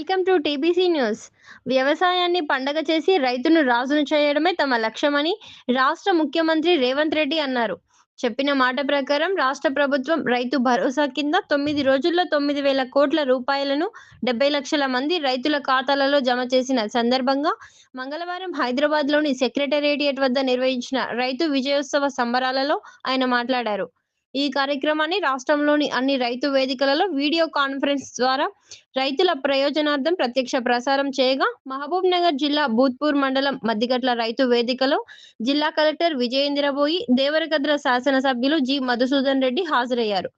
Welcome to TBC news. వ్యవసాయాన్ని పండగ చేసి రైతును రాజును చేయడమే తమ లక్ష్యమని రాష్ట్ర ముఖ్యమంత్రి రేవంత్ రెడ్డి అన్నారు. చెప్పిన మాట ప్రకారం రాష్ట్ర ప్రభుత్వం రైతు భరోసా కింద తొమ్మిది రోజుల్లో తొమ్మిది వేల కోట్ల రూపాయలను డెబ్బై లక్షల మంది రైతుల ఖాతాలలో జమ చేసిన సందర్భంగా మంగళవారం హైదరాబాద్లోని సెక్రటేరియట్ వద్ద నిర్వహించిన రైతు విజయోత్సవ సంబరాలలో ఆయన మాట్లాడారు. ఈ కార్యక్రమాన్ని రాష్ట్రంలోని అన్ని రైతు వేదికలలో వీడియో కాన్ఫరెన్స్ ద్వారా రైతుల ప్రయోజనార్థం ప్రత్యక్ష ప్రసారం చేయగా మహబూబ్ నగర్ జిల్లా భూత్పూర్ మండలం మద్దిగట్ల రైతు వేదికలో జిల్లా కలెక్టర్ విజయేంద్రబోయి దేవరకద్ర శాసనసభ్యులు జి మధుసూదన్ రెడ్డి హాజరయ్యారు.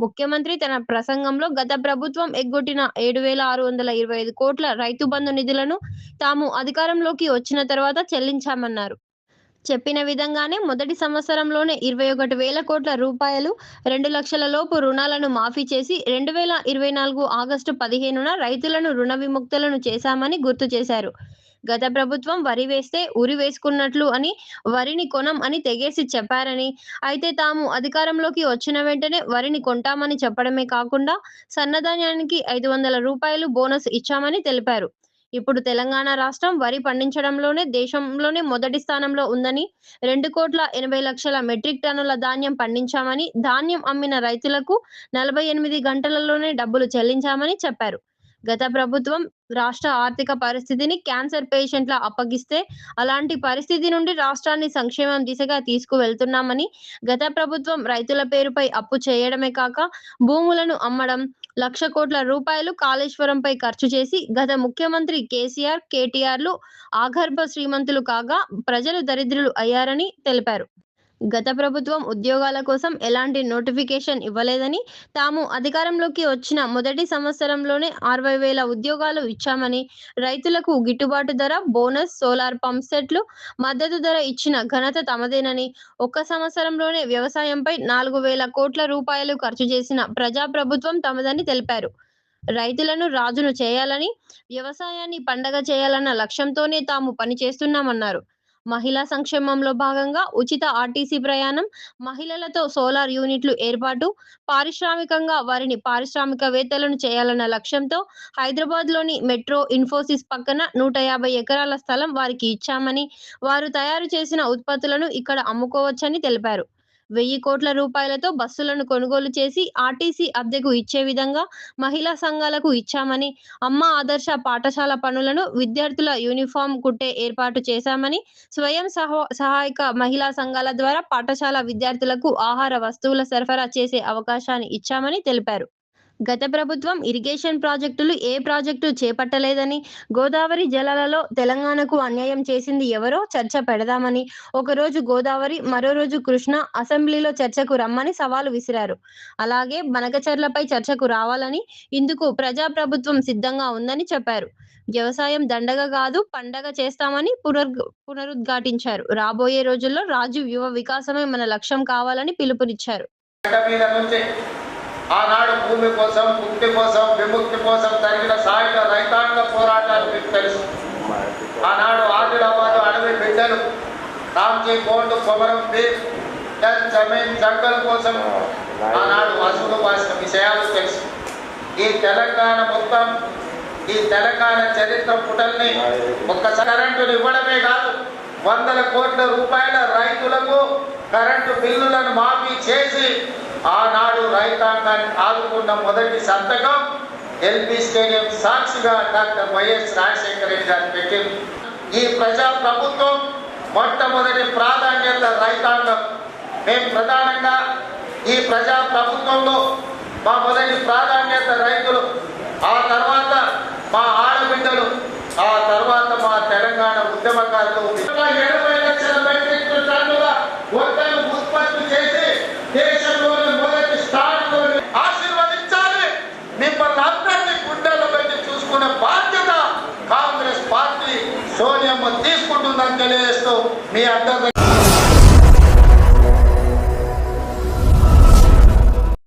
ముఖ్యమంత్రి తన ప్రసంగంలో గత ప్రభుత్వం ఎగ్గొట్టిన ఏడు వేల ఆరు వందల ఇరవై ఐదు కోట్ల రైతు బంధు నిధులను తాము అధికారంలోకి వచ్చిన తర్వాత చెల్లించామన్నారు. చెప్పిన విధంగానే మొదటి సంవత్సరంలోనే ఇరవై ఒకటి వేల కోట్ల రూపాయలు రెండు లక్షల లోపు రుణాలను మాఫీ చేసి రెండు వేల ఇరవై నాలుగు ఆగస్టు పదిహేనున రైతులను రుణ విముక్తులను చేశామని గుర్తు చేశారు. గత ప్రభుత్వం వరి వేస్తే ఉరి వేసుకున్నట్లు అని వరిని కొనం అని తెగేసి చెప్పారని అయితే తాము అధికారంలోకి వచ్చిన వెంటనే వరిని కొంటామని చెప్పడమే కాకుండా సన్నధాన్యానికి ఐదు వందల రూపాయలు బోనస్ ఇచ్చామని తెలిపారు. ఇప్పుడు తెలంగాణ రాష్ట్రం వరి పండించడంలోనే దేశంలోనే మొదటి స్థానంలో ఉందని రెండు కోట్ల ఎనభై లక్షల మెట్రిక్ టన్నుల ధాన్యం పండించామని ధాన్యం అమ్మిన రైతులకు నలభై ఎనిమిది గంటలలోనే డబ్బులు చెల్లించామని చెప్పారు. గత ప్రభుత్వం రాష్ట్ర ఆర్థిక పరిస్థితిని క్యాన్సర్ పేషెంట్ల అప్పగిస్తే అలాంటి పరిస్థితి నుండి రాష్ట్రాన్ని సంక్షేమం దిశగా తీసుకువెళ్తున్నామని గత ప్రభుత్వం రైతుల పేరుపై అప్పు చేయడమే కాక భూములను అమ్మడం లక్ష కోట్ల రూపాయలు కాళేశ్వరంపై ఖర్చు చేసి గత ముఖ్యమంత్రి కేసీఆర్ కేటీఆర్లు ఆగర్భ శ్రీమంతులు కాగా ప్రజలు దరిద్రులు అయ్యారని తెలిపారు. గత ప్రభుత్వం ఉద్యోగాల కోసం ఎలాంటి నోటిఫికేషన్ ఇవ్వలేదని తాము అధికారంలోకి వచ్చిన మొదటి సంవత్సరంలోనే అరవై వేల ఉద్యోగాలు ఇచ్చామని రైతులకు గిట్టుబాటు ధర బోనస్ సోలార్ పంప్ సెట్లు మద్దతు ధర ఇచ్చిన ఘనత తమదేనని ఒక్క సంవత్సరంలోనే వ్యవసాయంపై నాలుగు వేల కోట్ల రూపాయలు ఖర్చు చేసిన ప్రజా ప్రభుత్వం తమదని తెలిపారు. రైతులను రాజును చేయాలని వ్యవసాయాన్ని పండగ చేయాలన్న లక్ష్యంతోనే తాము పనిచేస్తున్నామన్నారు. మహిళా సంక్షేమంలో భాగంగా ఉచిత ఆర్టీసీ ప్రయాణం మహిళలతో సోలార్ యూనిట్లు ఏర్పాటు పారిశ్రామికంగా వారిని పారిశ్రామికవేత్తలను చేయాలన్న లక్ష్యంతో హైదరాబాద్లోని మెట్రో ఇన్ఫోసిస్ పక్కన నూట యాభై ఎకరాల స్థలం వారికి ఇచ్చామని వారు తయారు చేసిన ఉత్పత్తులను ఇక్కడ అమ్ముకోవచ్చని తెలిపారు. వెయ్యి కోట్ల రూపాయలతో బస్సులను కొనుగోలు చేసి ఆర్టీసీ అద్దెకు ఇచ్చే విధంగా మహిళా సంఘాలకు ఇచ్చామని అమ్మ ఆదర్శ పాఠశాల పనులను విద్యార్థుల యూనిఫామ్ కుట్టే ఏర్పాటు చేశామని స్వయం సహ- సహాయక మహిళా సంఘాల ద్వారా పాఠశాల విద్యార్థులకు ఆహార వస్తువుల సరఫరా చేసే అవకాశాన్ని ఇచ్చామని తెలిపారు. గత ప్రభుత్వం ఇరిగేషన్ ప్రాజెక్టులు ఏ ప్రాజెక్టు చేపట్టలేదని గోదావరి జలాలలో తెలంగాణకు అన్యాయం చేసింది ఎవరో చర్చ పెడదామని. ఒకరోజు గోదావరి మరో రోజు కృష్ణ అసెంబ్లీలో చర్చకు రమ్మని సవాలు విసిరారు. అలాగే బనకచర్లపై చర్చకు రావాలని ఇందుకు ప్రజాప్రభుత్వం సిద్ధంగా ఉందని చెప్పారు. వ్యవసాయం దండగ కాదు పండగ చేస్తామని పునర్ పునరుద్ఘాటించారు. రాబోయే రోజుల్లో రాజు యువ వికాసమే మన లక్ష్యం కావాలని పిలుపునిచ్చారు. ఆనాడు భూమి కోసం ముక్తి కోసం విముక్తి కోసం జరిగిన సాయుధ రైతాంగ పోరాటాలు మీకు తెలుసు. ఆనాడు ఆదిలాబాద్ అడవి బిడ్డలు రామ్జీ కోండ్ కొమరం భీమ్ జమీన్ జంగల్ కోసం ఆనాడు వసూలు వాసిన విషయాలు తెలుసు. ఈ తెలంగాణ మొత్తం ఈ తెలంగాణ చరిత్ర పుటల్ని ఒక్కసారి కరెంటుని ఇవ్వడమే కాదు వందల కోట్ల రూపాయల రైతులకు కరెంటు బిల్లులను మాఫీ చేసి ఆనాడు రైతాంగాన్ని ఆదుకున్న మొదటి సంతకం ఎల్పి స్టేడియం సాక్షిగా డాక్టర్ వైఎస్ రాజశేఖర రెడ్డి గారు పెట్టింది. ఈ ప్రజా ప్రభుత్వం మొట్టమొదటి ప్రాధాన్యత రైతాంగం. మేము ప్రధానంగా ఈ ప్రజా ప్రభుత్వంలో మా మొదటి ప్రాధాన్యత రైతులు ఆ తర్వాత మా ఆడబిడ్డలు ఆ తర్వాత మా తెలంగాణ ఉద్యమకారులు ఎనభై లక్షల మెట్రిక్ టన్నుల వడ్లను ఉత్పత్తి చేసి దేశంలోని మొదటి స్థానంలో ఆశీర్వదించాలి మిమ్మల్ని అందరినీ గుండెల్లో పెట్టి చూసుకునే బాధ్యత కాంగ్రెస్ పార్టీ సోనియమ్మ తీసుకుంటుందని తెలియజేస్తూ మీ అందరి